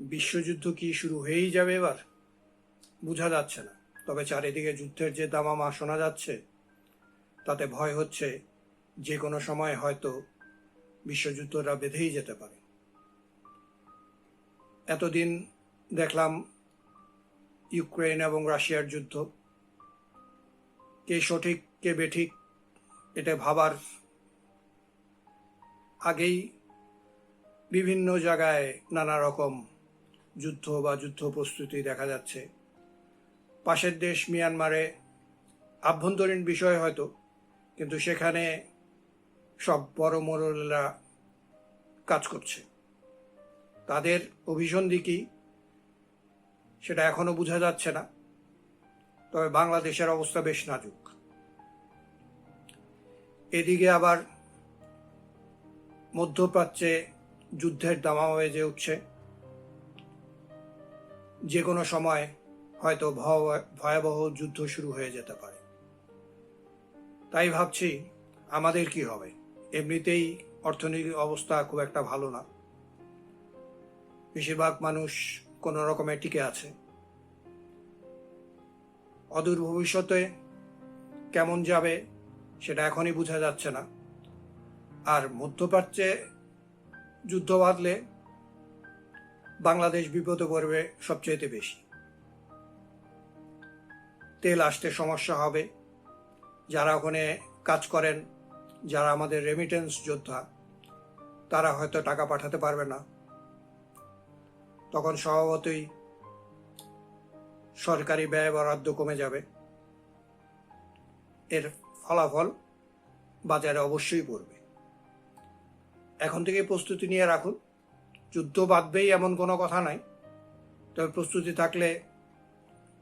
বিশ্বযুদ্ধ কি শুরু হয়েই যাবে এবার? বোঝা যাচ্ছে না। তবে চারিদিকে যুদ্ধের যে দামামা শোনা যাচ্ছে, তাতে ভয় হচ্ছে যে কোনো সময় হয়তো বিশ্বযুদ্ধটা বেঁধেই যেতে পারে। এতদিন দেখলাম ইউক্রেন এবং রাশিয়ার যুদ্ধ। কে সঠিক, কে বেঠিক, এটা ভাবার আগেই বিভিন্ন জায়গায় নানা রকম যুদ্ধ বা যুদ্ধ প্রস্তুতি দেখা যাচ্ছে। পাশের দেশ মিয়ানমারে আভ্যন্তরীণ বিষয় হয়তো, কিন্তু সেখানে সব বড় মোড়লেরা কাজ করছে। তাদের অভিসন্ধি কি? সেটা এখনও বোঝা যাচ্ছে না। তবে বাংলাদেশের অবস্থা বেশ নাজুক। এদিকে আবার মধ্যপ্রাচ্যে যুদ্ধের দামামা বেজে উঠছে। যে কোনো সময় হয়তো ভয়- ভয়াবহ যুদ্ধ শুরু হয়ে যেতে পারে। তাই ভাবছি আমাদের কি হবে? এমনিতেই অর্থনৈতিক অবস্থা খুব একটা ভালো না। বেশিরভাগ মানুষ কোনো রকমের টিকে আছে। অদূর ভবিষ্যতে কেমন যাবে সেটা এখনই বোঝা যাচ্ছে না। আর মধ্যপ্রাচ্যে যুদ্ধ বাঁধলে বাংলাদেশ বিপদে পড়বে সবচেয়ে বেশি। তেল আসতে সমস্যা হবে। যারা ওখানে কাজ করেন, যারা আমাদের রেমিটেন্স যোদ্ধা, তারা হয়তো টাকা পাঠাতে পারবে না। তখন স্বভাবতই সরকারি ব্যয় বরাদ্দ কমে যাবে। এর ফলাফল বাজারে অবশ্যই পড়বে। এখন থেকে প্রস্তুতি নিয়ে রাখুন। যুদ্ধ বাঁধবেই এমন কোনো কথা নাই। তবে প্রস্তুতি থাকলে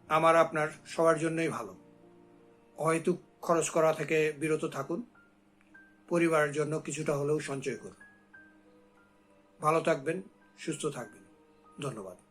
আমার আপনার সবার জন্যই ভালো। হয়তো খরচ করা থেকে বিরত থাকুন। পরিবারের জন্য কিছুটা হলেও সঞ্চয় করুন। ভালো থাকবেন, সুস্থ থাকবেন। ধন্যবাদ।